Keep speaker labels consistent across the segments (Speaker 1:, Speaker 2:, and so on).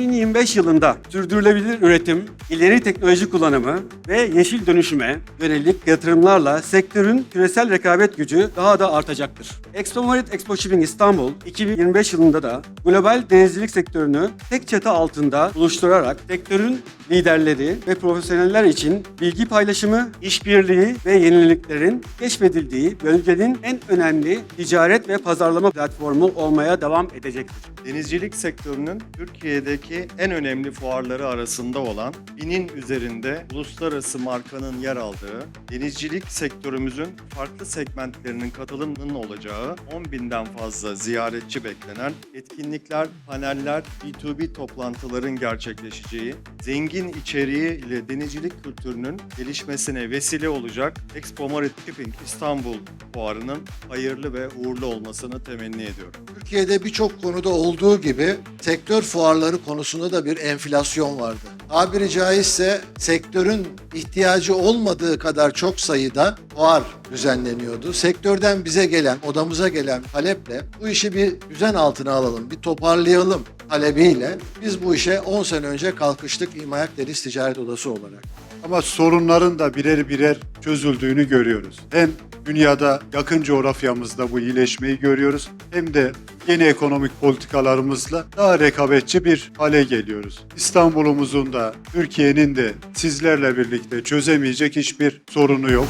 Speaker 1: 2025 yılında sürdürülebilir üretim, ileri teknoloji kullanımı ve yeşil dönüşüme yönelik yatırımlarla sektörün küresel rekabet gücü daha da artacaktır. Expo Marit Expo Shipping İstanbul 2025 yılında da global denizcilik sektörünü tek çatı altında buluşturarak sektörün liderleri ve profesyoneller için bilgi paylaşımı, işbirliği ve yeniliklerin keşfedildiği bölgenin en önemli ticaret ve pazarlama platformu olmaya devam edecektir.
Speaker 2: Denizcilik sektörünün Türkiye'deki en önemli fuarları arasında olan binin üzerinde uluslararası markanın yer aldığı, denizcilik sektörümüzün farklı segmentlerinin katılımının olacağı 10 binden fazla ziyaretçi beklenen etkinlikler, paneller, B2B toplantıların gerçekleşeceği, zengin içeriği ile denizcilik kültürünün gelişmesine vesile olacak Expo Marit Shipping İstanbul fuarının hayırlı ve uğurlu olmasını temenni ediyorum.
Speaker 3: Türkiye'de birçok konuda olduğu gibi sektör fuarları konusunda da bir enflasyon vardı. Tabiri caizse sektörün ihtiyacı olmadığı kadar çok sayıda fuar düzenleniyordu. Sektörden bize gelen, odamıza gelen taleple bu işi bir düzen altına alalım, bir toparlayalım talebiyle biz bu işe 10 sene önce kalkıştık İmayak Deniz Ticaret Odası olarak.
Speaker 4: Ama sorunların da birer birer çözüldüğünü görüyoruz. Hem dünyada yakın coğrafyamızda bu iyileşmeyi görüyoruz hem de yeni ekonomik politikalarımızla daha rekabetçi bir hale geliyoruz. İstanbul'umuzun da Türkiye'nin de sizlerle birlikte çözemeyecek hiçbir sorunu yok.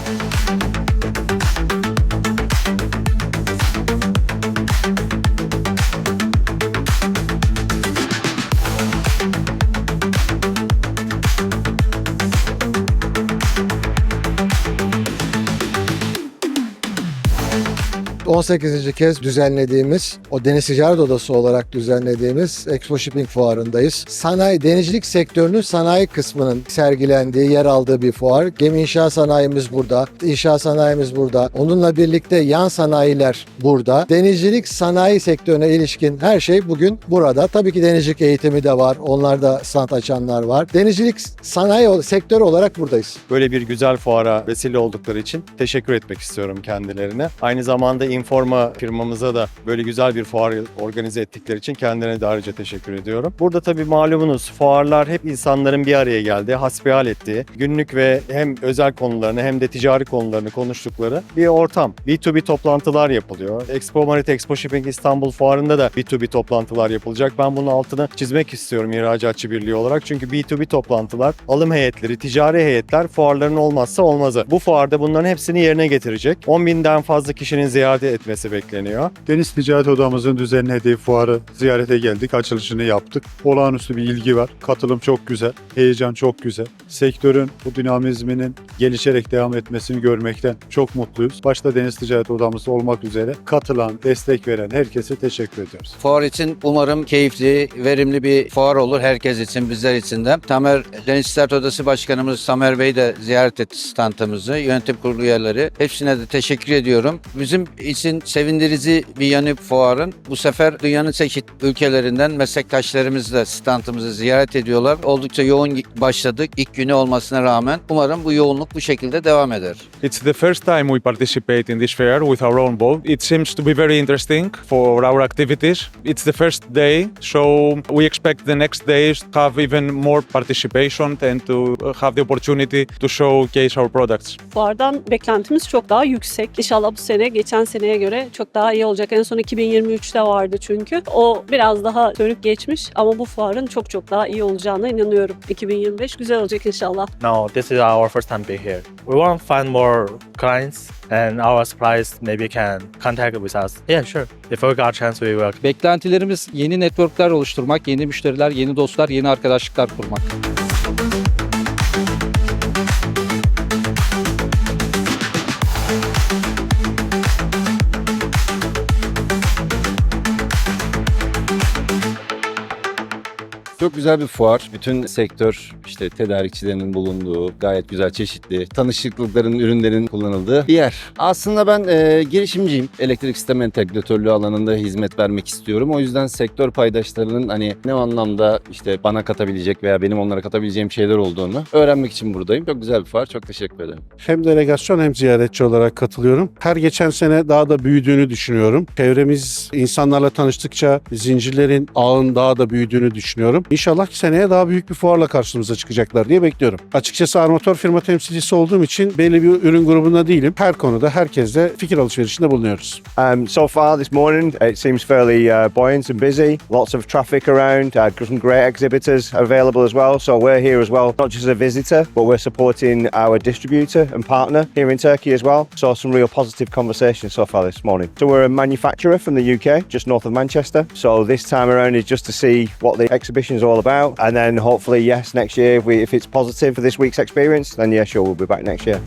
Speaker 3: 18. kez düzenlediğimiz, o Deniz Ticaret Odası olarak düzenlediğimiz Expo Shipping Fuarı'ndayız. Sanayi, denizcilik sektörünün sanayi kısmının sergilendiği, yer aldığı bir fuar. Gemi inşaat sanayimiz burada, inşaat sanayimiz burada. Onunla birlikte yan sanayiler burada. Denizcilik sanayi sektörüne ilişkin her şey bugün burada. Tabii ki denizcilik eğitimi de var. Onlar da stand açanlar var. Denizcilik sanayi sektörü olarak buradayız.
Speaker 2: Böyle bir güzel fuara vesile oldukları için teşekkür etmek istiyorum kendilerine. Aynı zamanda Informa firmamıza da böyle güzel bir fuar organize ettikleri için kendilerine de ayrıca teşekkür ediyorum. Burada tabii malumunuz fuarlar hep insanların bir araya geldiği, hasbihal ettiği, günlük ve hem özel konularını hem de ticari konularını konuştukları bir ortam. B2B toplantılar yapılıyor. Expo Marit Expo Shipping İstanbul Fuarı'nda da B2B toplantılar yapılacak. Ben bunun altını çizmek istiyorum İhracatçı Birliği olarak. Çünkü B2B toplantılar, alım heyetleri, ticari heyetler fuarların olmazsa olmazı. Bu fuarda bunların hepsini yerine getirecek. 10 binden fazla kişinin ziyaret etmesi bekleniyor.
Speaker 4: Deniz Ticaret Odamızın düzenlediği fuarı ziyarete geldik, açılışını yaptık. Olağanüstü bir ilgi var. Katılım çok güzel, heyecan çok güzel. Sektörün bu dinamizminin gelişerek devam etmesini görmekten çok mutluyuz. Başta Deniz Ticaret Odamız olmak üzere katılan, destek veren herkese teşekkür ediyoruz.
Speaker 5: Fuar için umarım keyifli, verimli bir fuar olur herkes için, bizler için de. Tamer Deniz Ticaret Odası Başkanımız Tamer Bey de ziyaret etti standımızı, yönetim kurulu üyeleri. Hepsine de teşekkür ediyorum. Bizim için sevindirici bir yanı fuarın. Bu sefer dünyanın çeşitli ülkelerinden meslektaşlarımız da standımızı ziyaret ediyorlar. Oldukça yoğun başladık ilk günü olmasına rağmen. Umarım bu yoğunluk bu şekilde devam eder.
Speaker 6: It's the first time we participate in this fair with our own boat. It seems to be very interesting for our activities. It's the first day, so we expect the next days to have even more participation and to have the opportunity to showcase our products.
Speaker 7: Fuardan beklentimiz çok daha yüksek. İnşallah bu sene geçen seneye göre çok daha iyi olacak. En son 2023'te vardı çünkü. O biraz daha sönük geçmiş ama bu fuarın çok çok daha iyi olacağına inanıyorum. 2025 güzel olacak inşallah.
Speaker 8: No, this is our first time being here. We want to find more clients and our suppliers maybe can contact with us. Yeah, sure. If we got a chance, we will.
Speaker 9: Beklentilerimiz yeni networkler oluşturmak, yeni müşteriler, yeni dostlar, yeni arkadaşlıklar kurmak.
Speaker 10: Çok güzel bir fuar. Bütün sektör işte tedarikçilerinin bulunduğu gayet güzel çeşitli tanışıklıkların, ürünlerin kullanıldığı bir yer. Aslında ben e, girişimciyim. Elektrik sistem entegratörlüğü alanında hizmet vermek istiyorum. O yüzden sektör paydaşlarının hani ne anlamda işte bana katabilecek veya benim onlara katabileceğim şeyler olduğunu öğrenmek için buradayım. Çok güzel bir fuar. Çok teşekkür ederim.
Speaker 11: Hem delegasyon hem ziyaretçi olarak katılıyorum. Her geçen sene daha da büyüdüğünü düşünüyorum. Çevremiz insanlarla tanıştıkça zincirlerin ağın daha da büyüdüğünü düşünüyorum. İnşallah seneye daha büyük bir fuarla karşımıza çıkacaklar diye bekliyorum. Açıkçası armatör firma temsilcisi olduğum için belli bir ürün grubunda değilim. Her konuda herkesle fikir alışverişinde bulunuyoruz.
Speaker 12: Um, so far this morning, it seems fairly uh, buoyant and busy. Lots of traffic around. Uh, some great exhibitors available as well. So we're here as well, not just as a visitor, but we're supporting our distributor and partner here in Turkey as well. So some real positive conversations so far this morning. So we're a manufacturer from the UK, just north of Manchester. So this time around is just to see what the exhibition is all about, and then hopefully, yes, next year if, we, if it's positive for this week's experience, then yeah, sure, we'll be back next year.